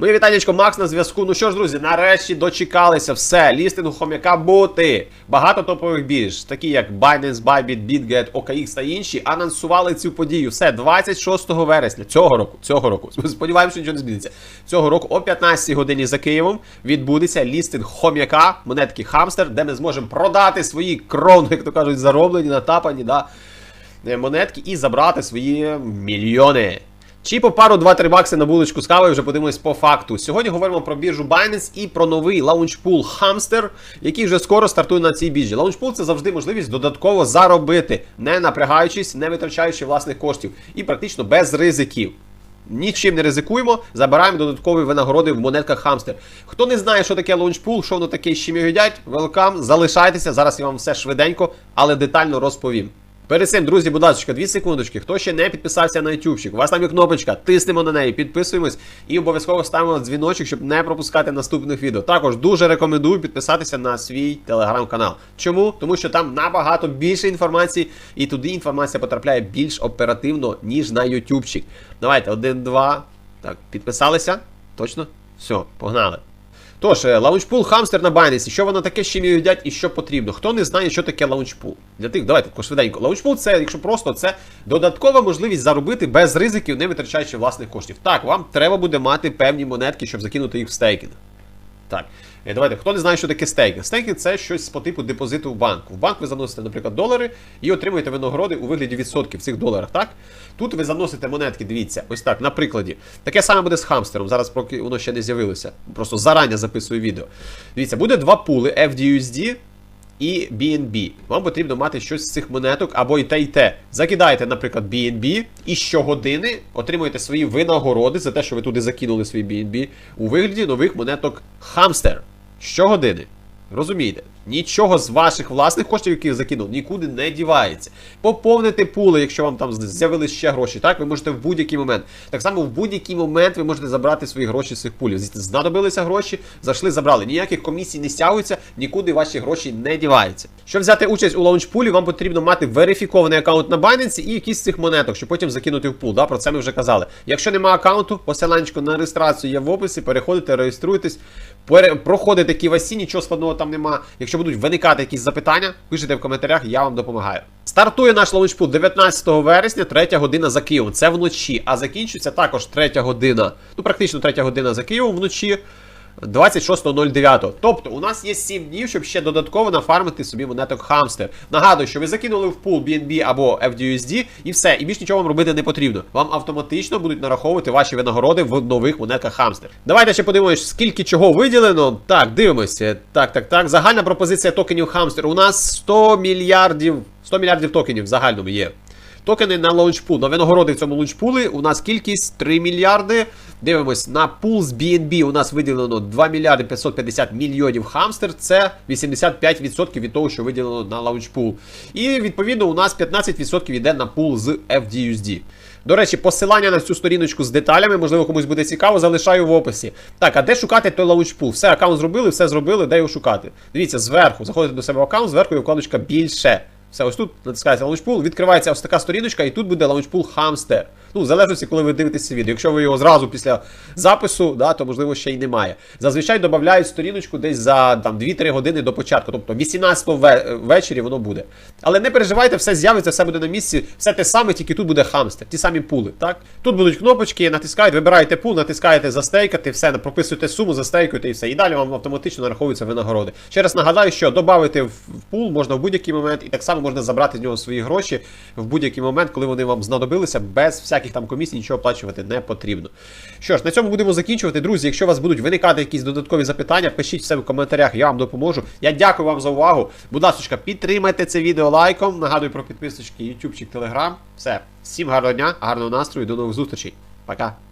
Моє вітанечко Макс на зв'язку. Ну що ж, друзі, нарешті дочекалися. Все, лістинг хомяка бути. Багато топових бірж, такі як Binance, Bybit, BitGet, OKX та інші, анонсували цю подію. Все, 26 вересня цього року. Цього року. Сподіваємося, нічого не зміниться. Цього року о 15 годині за Києвом відбудеться лістинг хомяка, монетки Хамстер, де ми зможемо продати свої крони, як то кажуть, зароблені, натапані, да, е, монетки і забрати свої мільйони. Чи по пару 2-3 бакси на булочку з кавою вже подивимось по факту. Сьогодні говоримо про біржу Binance і про новий лаунчпул Hamster, який вже скоро стартує на цій біржі. Лаунчпул це завжди можливість додатково заробити, не напрягаючись, не витрачаючи власних коштів і практично без ризиків. Нічим не ризикуємо, забираємо додаткові винагороди в монетках Хамстер. Хто не знає, що таке лаунчпул, що воно таке, з чим їдять, велкам, залишайтеся. Зараз я вам все швиденько, але детально розповім. Перед цим, друзі, будь ласка, 2 секундочки. Хто ще не підписався на YouTube, у вас там є кнопочка, тиснемо на неї, підписуємось і обов'язково ставимо дзвіночок, щоб не пропускати наступних відео. Також дуже рекомендую підписатися на свій телеграм-канал. Чому? Тому що там набагато більше інформації, і туди інформація потрапляє більш оперативно, ніж на ютубчик. Давайте, один, два. Так, підписалися? Точно? Все, погнали. Тож, е, лаунчпул хамстер на Binance. Що воно таке, з чим їдять і що потрібно? Хто не знає, що таке лаунчпул? Для тих, давайте тако швиденько. Лаунчпул це, якщо просто, це додаткова можливість заробити без ризиків, не витрачаючи власних коштів. Так, вам треба буде мати певні монетки, щоб закинути їх в стейкінг. Так, е, давайте, хто не знає, що таке стейкінг? Стейкінг це щось по типу депозиту в банку. В банк ви заносите, наприклад, долари і отримуєте винагороди у вигляді відсотків в цих доларах. Так? Тут ви заносите монетки, дивіться, ось так, на прикладі. Таке саме буде з хамстером. Зараз поки воно ще не з'явилося. Просто зарані записую відео. Дивіться, буде два пули FDUSD і BNB. Вам потрібно мати щось з цих монеток або і те, і те. Закидаєте, наприклад, BNB, і щогодини отримуєте свої винагороди за те, що ви туди закинули свій BNB у вигляді нових монеток Hamster. Щогодини. Розумієте? Нічого з ваших власних коштів, які закинув, нікуди не дівається. Поповнити пули, якщо вам там з'явились ще гроші, так, ви можете в будь-який момент. Так само в будь-який момент ви можете забрати свої гроші з цих пулів. Знадобилися гроші, зайшли, забрали. Ніяких комісій не стягуються, нікуди ваші гроші не діваються. Щоб взяти участь у лаунчпулі, вам потрібно мати верифікований аккаунт на Binance і якісь з цих монеток, щоб потім закинути в пул. Да? Про це ми вже казали. Якщо немає аккаунту, посиланчику на реєстрацію є в описі, переходите, реєструйтесь, проходите KYC, нічого складного там нема. Якщо будуть виникати якісь запитання, пишіть в коментарях, я вам допомагаю. Стартує наш лаунчпут 19 вересня, 3 година за Києвом. Це вночі, а закінчується також 3 година, ну практично 3 година за Києвом вночі. 26.09. Тобто у нас є 7 днів, щоб ще додатково нафармити собі монеток Хамстер. Нагадую, що ви закинули в пул BNB або FDUSD і все, і більш нічого вам робити не потрібно. Вам автоматично будуть нараховувати ваші винагороди в нових монетках Хамстер. Давайте ще подивимось, скільки чого виділено. Так, дивимося. Так, так, так. Загальна пропозиція токенів Хамстер. У нас 100 мільярдів 100 мільярдів токенів в загальному є. Токени на лаунчпул. На винагороди в цьому лаунчпулі у нас кількість 3 мільярди. Дивимось, на пул з BNB у нас виділено 2 мільярди 550 мільйонів хамстер. Це 85% від того, що виділено на лаунчпул. І відповідно у нас 15% йде на пул з FDUSD. До речі, посилання на цю сторіночку з деталями, можливо, комусь буде цікаво, залишаю в описі. Так, а де шукати той лаунчпул? Все, аккаунт зробили, все зробили, де його шукати. Дивіться, зверху, заходите до себе в аккаунт, зверху є вкладочка більше. Все, ось тут натискається лаунчпул, відкривається ось така сторіночка, і тут буде лаунчпул Hamster. Ну, в залежності, коли ви дивитеся відео. Якщо ви його зразу після запису, да, то можливо ще й немає. Зазвичай додають сторіночку десь за там, 2-3 години до початку, тобто 18 ввечері воно буде. Але не переживайте, все з'явиться, все буде на місці, все те саме, тільки тут буде хамстер, ті самі пули. так? Тут будуть кнопочки, натискаєте, вибираєте пул, натискаєте застейкати, все, прописуєте суму, застейкуєте і все. І далі вам автоматично нараховуються винагороди. Ще раз нагадаю, що додати в пул можна в будь-який момент, і так само можна забрати з нього свої гроші в будь-який момент, коли вони вам знадобилися, без всяких там комісій нічого оплачувати не потрібно. Що ж, на цьому будемо закінчувати. Друзі, якщо у вас будуть виникати якісь додаткові запитання, пишіть все в коментарях, я вам допоможу. Я дякую вам за увагу. Будь ласка, підтримайте це відео лайком. Нагадую про підписочки, ютубчик, телеграм. Все, всім гарного дня, гарного настрою, до нових зустрічей. Пока.